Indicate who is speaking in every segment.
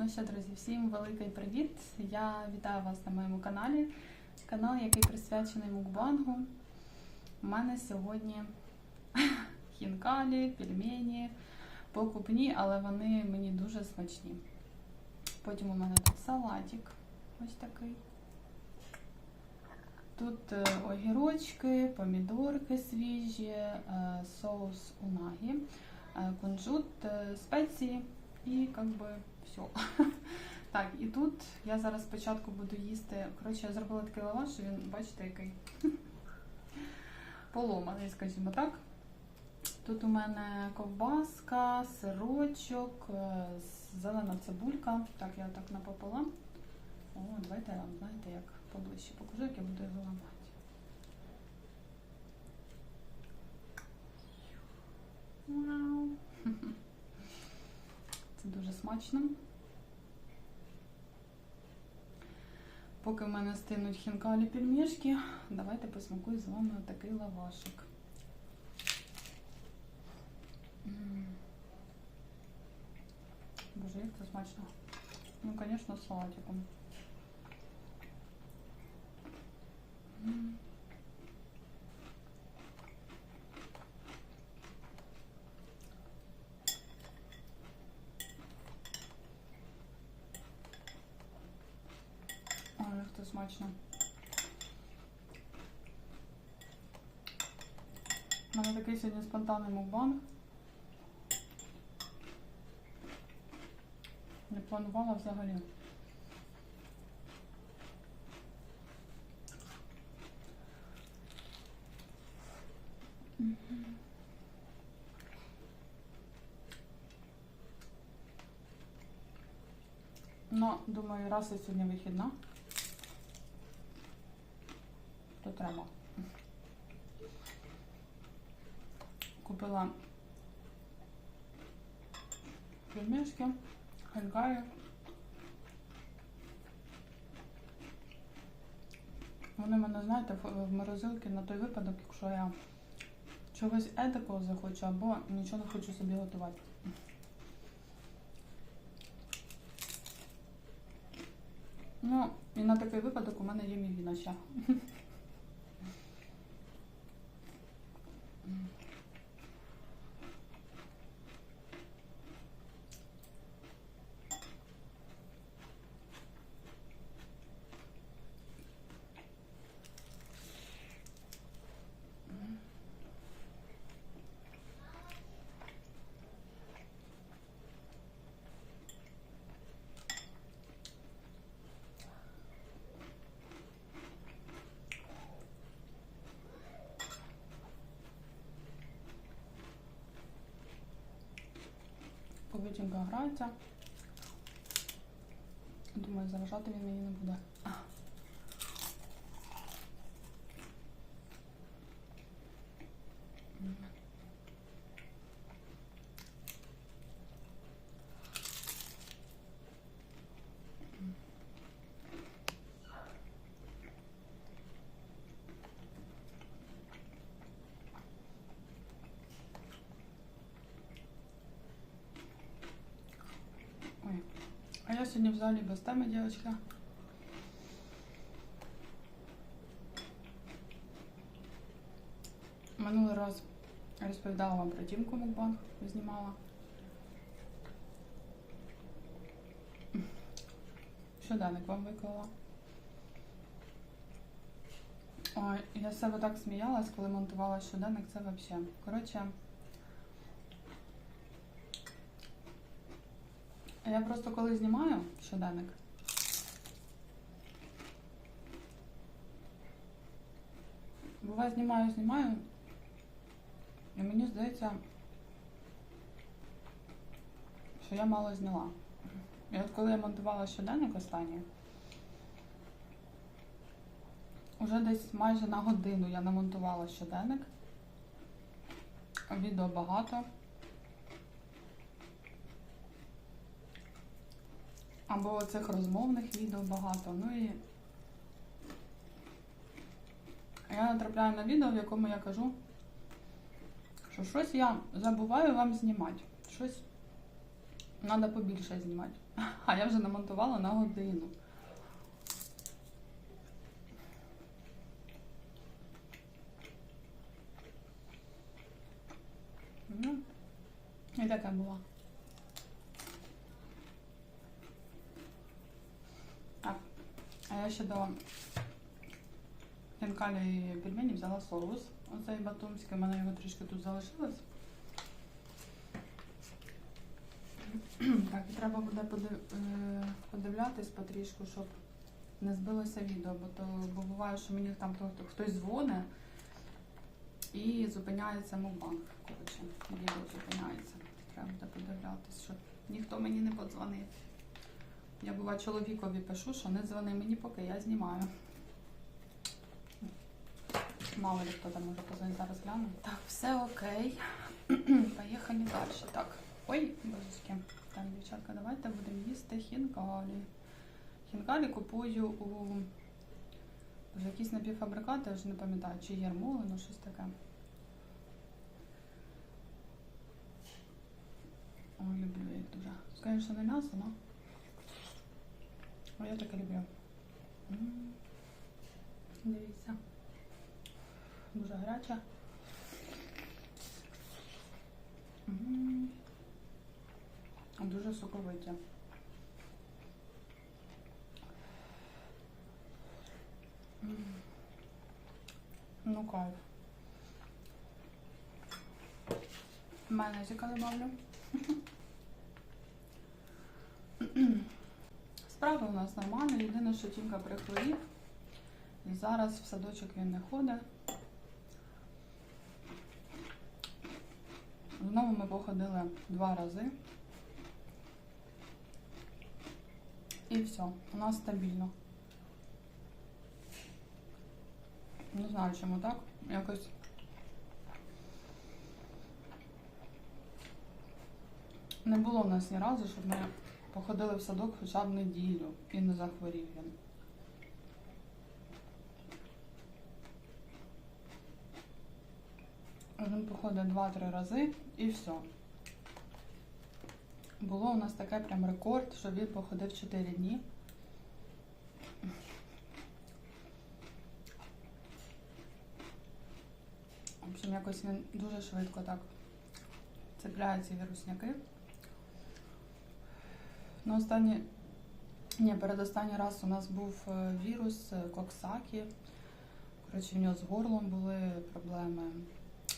Speaker 1: Ну що, друзі, всім великий привіт! Я вітаю вас на моєму каналі. Канал, який присвячений мукбангу. У мене сьогодні хінкалі, пельмені, покупні, але вони мені дуже смачні. Потім у мене тут салатик ось такий. Тут е, огірочки, помідорки свіжі, е, соус унагі, е, кунжут, спеції і как би все. Так, і тут я зараз спочатку буду їсти. Коротше, я зробила такий лаваш, він, бачите, який поломаний, скажімо так. Тут у мене ковбаска, сирочок, е, зелена цибулька. Так, я так напополам. О, давайте я вам, знаєте, як поближче покажу, як я буду його ламати. Вау! Це дуже смачно. Поки в мене стинуть хінкалі пельмешки, давайте посмакую з вами отакий лавашик. М. Боже, як це смачно. Ну, звісно, з салатиком. Смачно. У мене такий сьогодні спонтанний мукбанг. Не планувала взагалі. Ну, думаю, раз я сьогодні вихідна, то треба. Купила пельмешки, хальгаї. Вони в мене, знаєте, в морозилці на той випадок, якщо я чогось етакого захочу, або нічого не хочу собі готувати. Ну, і на такий випадок у мене є мівіна ще. Повітінка грається. Думаю, заважати він мені не буде. Ой. А я сьогодні в залі без теми, дівчатка. Минулий раз розповідала вам про Тімку Мукбанг, знімала. Щоденник вам виклала. Ой, я себе так сміялась, коли монтувала щоденник, це взагалі. Коротше, я просто коли знімаю щоденник. Буває, знімаю, знімаю. І мені здається, що я мало зняла. І от коли я монтувала щоденник останній, уже десь майже на годину я намонтувала щоденник. Відео багато. Або цих розмовних відео багато. Ну і я натрапляю на відео, в якому я кажу, що щось я забуваю вам знімати. Щось треба побільше знімати. А я вже намонтувала на годину. Ну, і така була. Так, а я ще до хінкалі і пельменів взяла соус. Оцей батумський, у мене його трішки тут залишилось. Так, і треба буде е, подивлятись потрішку, щоб не збилося відео, бо то бо буває, що мені там хто- хтось дзвонить і зупиняється мовбанк. Коротше, відео зупиняється. Треба буде подивлятись, щоб ніхто мені не подзвонив. Я буває чоловікові пишу, що не дзвони мені, поки я знімаю. Мало ли хто там може позвонити, зараз гляну. Так, все окей. Поїхали далі. Так. Ой, божечки. Так, дівчатка, давайте будемо їсти хінкалі. Хінкалі купую у якісь напівфабрикати, я вже не пам'ятаю, чи ярмоли, ну щось таке. Ой, люблю їх дуже. Звісно, не м'ясо, але а я таке люблю. Дивіться. Дуже гаряча. Дуже соковиті. Ну кайф. Майонезика добавлю. Справи у нас нормально. Єдине, що Тімка прихворів. І зараз в садочок він не ходить. Знову ми походили два рази. І все, у нас стабільно. Не знаю, чому так. Якось. Не було в нас ні разу, щоб ми походили в садок хоча б неділю і не захворів він. Він походить 2-3 рази і все. Було у нас таке прям рекорд, що він походив 4 дні. В общем, якось він дуже швидко так цепляє ці вірусняки. Ну, останні... Ні, передостанній раз у нас був е, вірус е, Коксакі. Коротше, в нього з горлом були проблеми.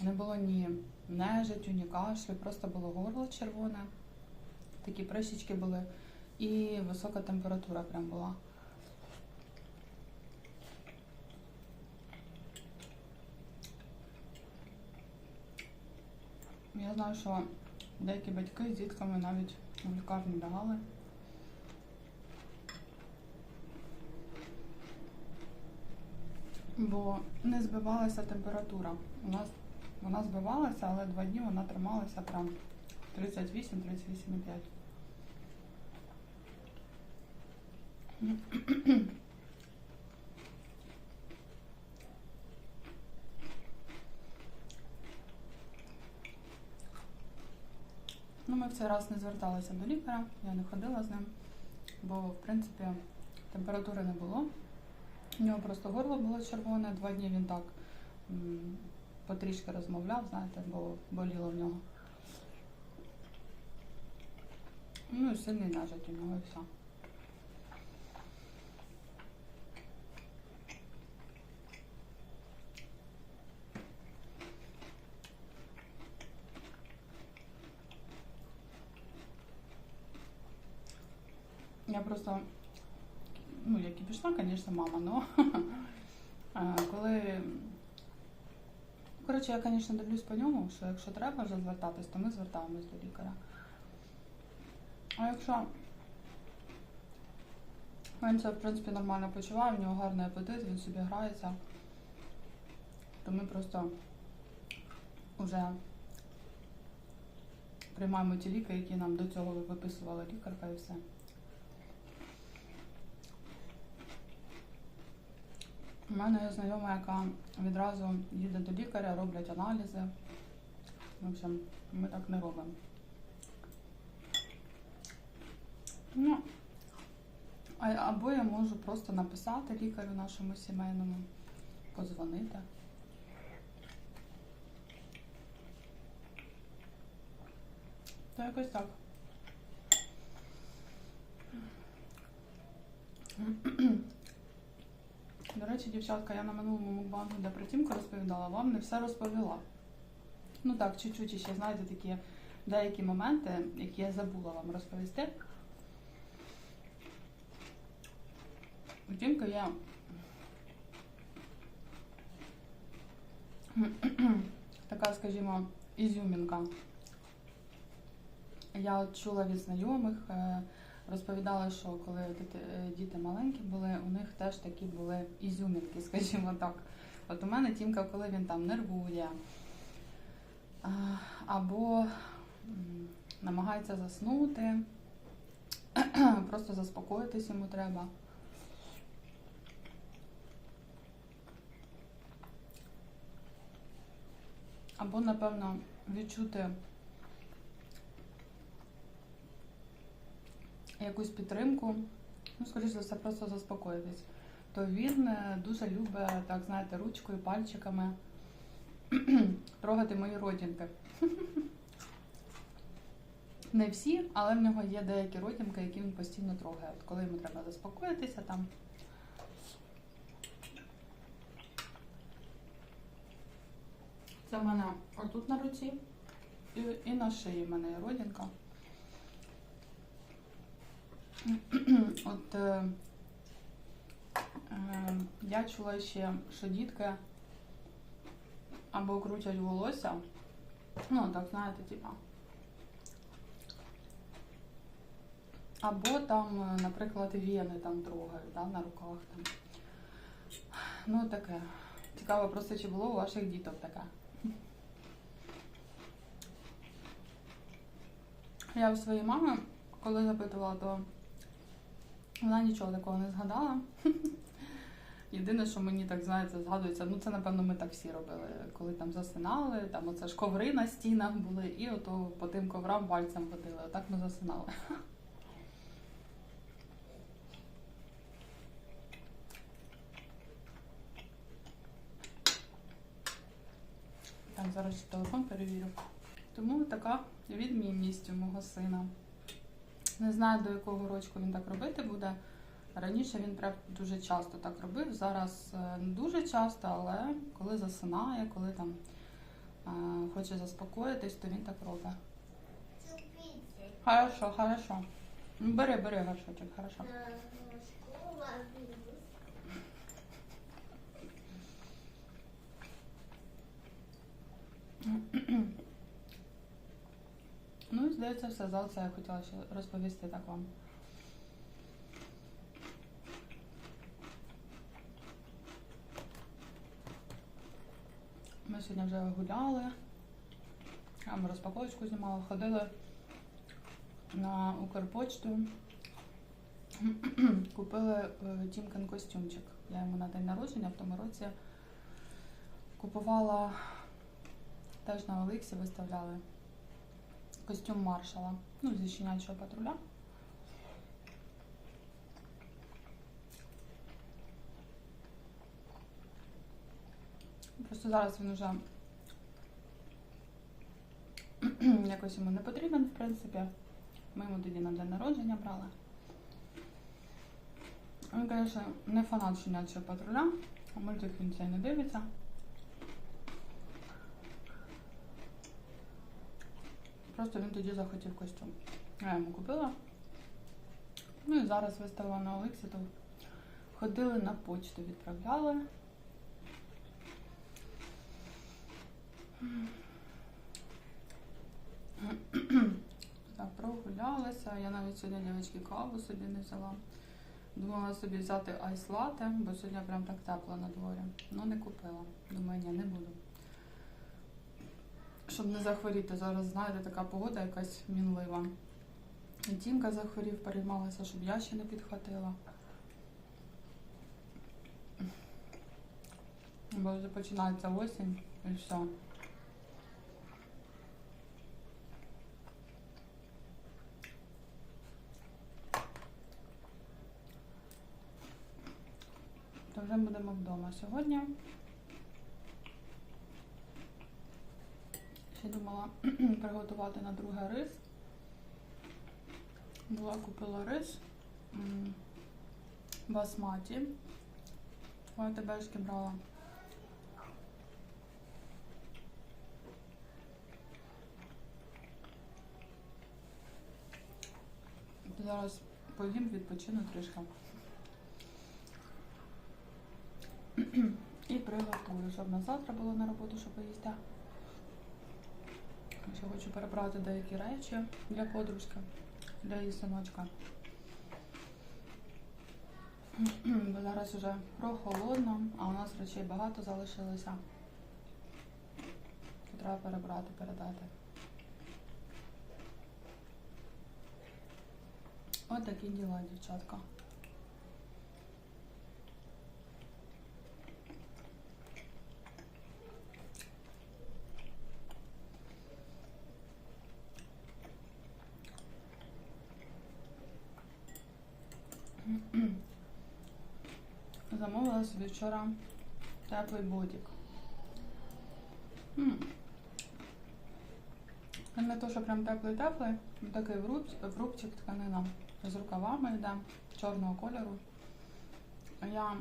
Speaker 1: Не було ні нежиттю, ні кашлю, просто було горло червоне, такі прищички були, і висока температура прям була. Я знаю, що деякі батьки з дітками навіть в лікарні давали. Бо не збивалася температура. У нас вона збивалася, але два дні вона трималася прям 38-38,5. Ну, ми в цей раз не зверталися до лікаря, я не ходила з ним, бо в принципі температури не було. У нього просто горло було червоне, два дні він так потрішки розмовляв, знаєте, бо боліло в нього. Ну і сильний нежить у нього і все. Я просто, ну, і пішла, звісно, мама, но а, коли. Коротше, я, звісно, дивлюсь по ньому, що якщо треба вже звертатись, то ми звертаємось до лікаря. А якщо він це, в принципі, нормально почуває, в нього гарний апетит, він собі грається, то ми просто вже приймаємо ті ліки, які нам до цього виписувала лікарка і все. У мене є знайома, яка відразу їде до лікаря, роблять аналізи. В общем, ми так не робимо. Ну, або я можу просто написати лікарю нашому сімейному, подзвонити. То якось так. До речі, дівчатка, я на минулому мукбангу, де про тімку розповідала, вам не все розповіла. Ну так, чуть-чуть ще знаєте такі деякі моменти, які я забула вам розповісти. Тімки є така, скажімо, ізюмінка. Я чула від знайомих, розповідали, що коли діти, е, маленькі були, у них теж такі були ізюмінки, скажімо так. От у мене Тімка, коли він там нервує або намагається заснути, просто заспокоїтись йому треба. Або, напевно, відчути якусь підтримку, ну, скоріш за все, просто заспокоїтись, то він е, дуже любить, так знаєте, ручкою, пальчиками трогати мої родинки. Не всі, але в нього є деякі родинки, які він постійно трогає. От коли йому треба заспокоїтися там. Це в мене отут на руці і, і на шиї в мене є родинка. От е, е, я чула ще, що дітки або крутять волосся. Ну, так, знаєте, типа. Або там, е, наприклад, вени там трогають, да, на руках там. Ну, таке. Цікаво просто, чи було у ваших діток таке. Я у своїй мами, коли запитувала, то вона нічого такого не згадала. Єдине, що мені так знаєте, згадується, ну це напевно ми так всі робили, коли там засинали, там оце ж коври на стінах були, і ото по тим коврам пальцем водили. Отак ми засинали. Так, зараз телефон перевірю. Тому така відмінність у мого сина. Не знаю, до якого рочку він так робити буде. Раніше він прям дуже часто так робив. Зараз е, не дуже часто, але коли засинає, коли там е, хоче заспокоїтись, то він так робить. Хорошо, хорошо. Ну, Бери, бери горшочок, хорошо. Ну і здається, все. За це я хотіла ще розповісти так вам. Ми сьогодні вже гуляли, там розпаковочку знімали, ходили на Укрпочту. Купили е, Тімкин костюмчик. Я йому на день народження в тому році купувала теж на Оликсі виставляли костюм маршала. Ну, зі щенячого патруля. Просто зараз він уже якось йому не потрібен, в принципі. Ми йому тоді на день народження брали. Він, звісно, не фанат щенячого патруля, а мультик він цей не дивиться. Просто він тоді захотів костюм. Я йому купила. Ну і зараз виставила на Олексі, то ходили на почту, відправляли. Так, прогулялися. Я навіть сьогодні дівчатки каву собі не взяла. Думала собі взяти айс лате, бо сьогодні прям так тепло на дворі. Ну не купила. Думаю, ні, не буду щоб не захворіти. Зараз, знаєте, така погода якась мінлива. І Тімка захворів, переймалася, щоб я ще не підхватила. Бо вже починається осінь і все. То вже будемо вдома сьогодні. Ще думала приготувати на друге рис. Була купила рис басматі. Ой, тебешки брала. Зараз поїм, відпочину трішки. І приготую, щоб на завтра було на роботу, щоб поїсти. Ще хочу перебрати деякі речі для подружки, для її синочка. Бо зараз вже прохолодно, а у нас речей багато залишилося. Треба перебрати, передати. Ось такі діла, дівчатка. Вчора теплий бодік. Не то, що прям теплий-теплий, такий в руб- в рубчик тканина з рукавами йде чорного кольору. Я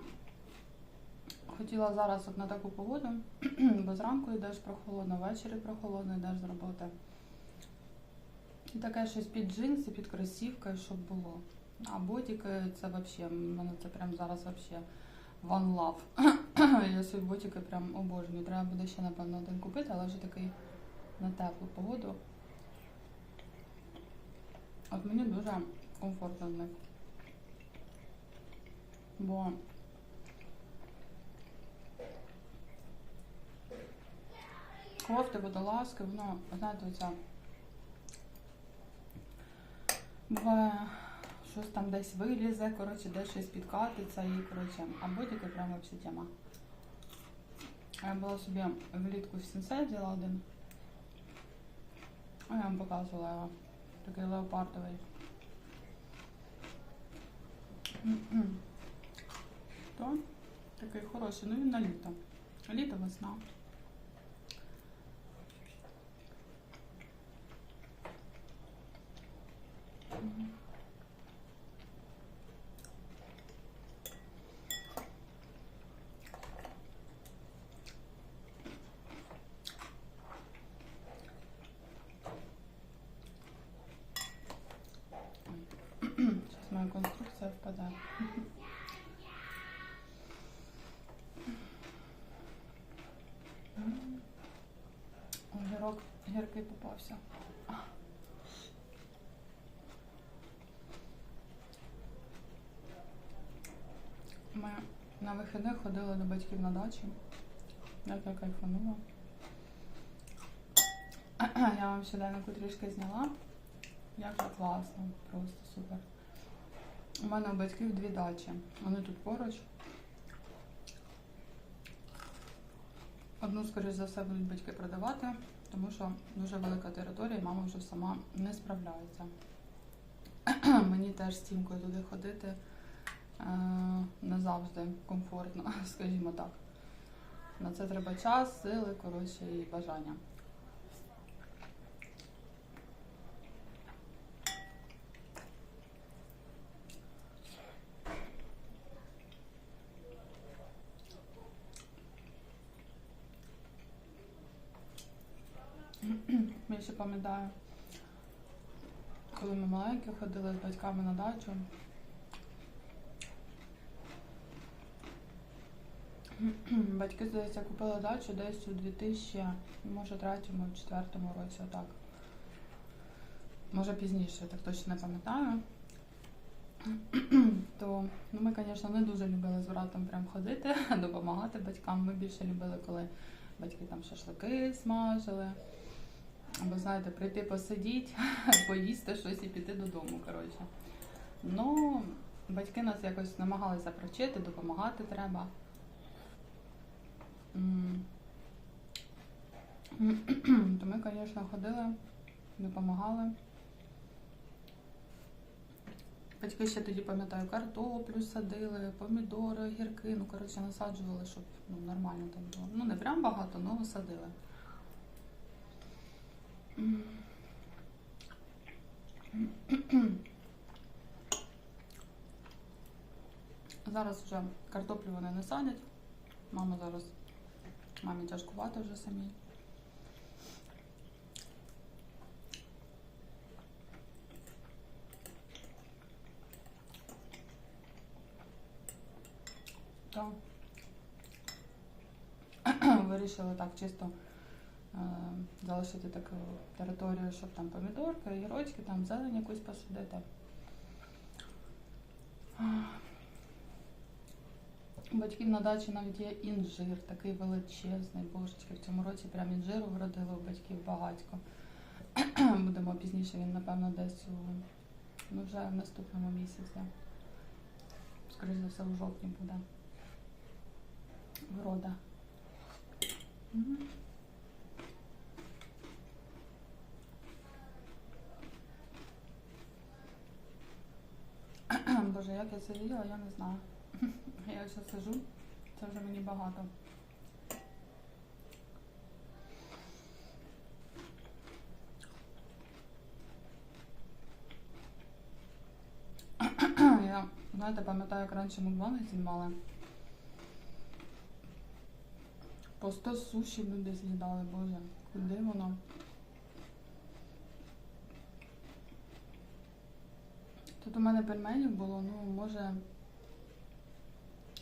Speaker 1: хотіла зараз от на таку погоду, бо зранку йдеш прохолодно, ввечері прохолодно йдеш з роботи. І таке щось під джинси, під кросівки, щоб було. А ботики це взагалі, мене це прям зараз взагалі one love. Я свої ботики прям обожнюю. Треба буде ще, напевно, один купити, але вже такий на теплу погоду. От мені дуже комфортно в них. Бо кофти, водолазки, воно, знаєте, оця буває щось там десь вилізе, коротше, десь щось підкатиться і коротше, а ботики прямо всі тема. Я була собі влітку в сенсей взяла один. А я вам показувала його. Такий леопардовий. То такий хороший, ну він на літо. Літо весна. Впадает. Огірок гіркий попався. Ми на вихідних ходили до батьків на дачу. Як я кайфанула. Я вам щоденнику трішки зняла. Як класно, просто супер. У мене у батьків дві дачі. Вони тут поруч. Одну, скоріш за все, будуть батьки продавати, тому що дуже велика територія, і мама вже сама не справляється. Мені теж з тімкою туди ходити е, не завжди комфортно, скажімо так. На це треба час, сили, коротше, і бажання. Я ще пам'ятаю, коли ми маленькі ходили з батьками на дачу. Батьки, здається, купили дачу десь у 2000, може, третьому, четвертому році, отак. Може пізніше, так точно не пам'ятаю. То ну, ми, звісно, не дуже любили з братом прям ходити, допомагати батькам. Ми більше любили, коли батьки там шашлики смажили. Або, знаєте, прийти посидіти, поїсти щось і піти додому, коротше. Ну, батьки нас якось намагалися привчити, допомагати треба. То ми, звісно, ходили, допомагали. Батьки ще тоді пам'ятаю, картоплю садили, помідори, огірки. Ну, коротше, насаджували, щоб ну, нормально там було. Ну, не прям багато, але садили. Зараз вже картоплю вони не садять. Мама зараз мамі тяжкувати вже самій. Вирішили так чисто залишити таку територію, щоб там помідорки, огірочки, там зелень якусь посадити. Батьків на дачі навіть є інжир, такий величезний, божечки. В цьому році прям інжиру вродили у батьків багатько. Будемо пізніше, він, напевно, десь у ну, вже в наступному місяці. Скоріше за все, у жовтні буде. Врода. Боже, як я це їла, я не знаю. Я ось сижу, це вже мені багато. Я, знаєте, пам'ятаю, як раніше мукбанги знімали. По 100 суші люди з'їдали, боже, куди воно? Тут у мене пельменів було, ну, може,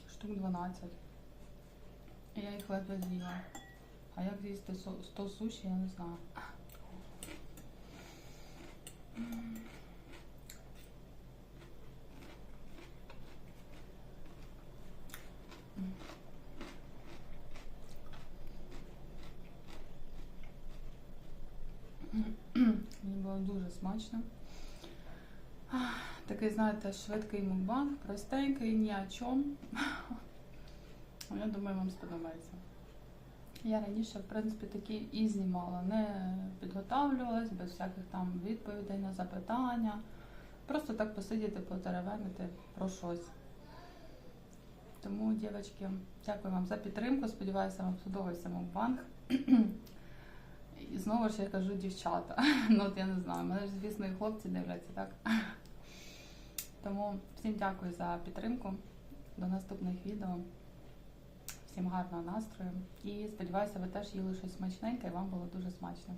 Speaker 1: штук 12. І я їх ледве з'їла. А як з'їсти со- 100 суші, я не знаю. Мені було дуже смачно. Такий, знаєте, швидкий мукбанг, простенький, ні о чому. Я думаю, вам сподобається. Я раніше, в принципі, такі і знімала, не підготавлювалась, без всяких там відповідей на запитання. Просто так посидіти, потеревенити про щось. Тому, дівчатки, дякую вам за підтримку. Сподіваюся, вам сподобався мукбанг. І знову ж я кажу дівчата. Ну от я не знаю, мене ж, звісно, і хлопці дивляться, так? Тому всім дякую за підтримку. До наступних відео. Всім гарного настрою. І сподіваюся, ви теж їли щось смачненьке і вам було дуже смачно.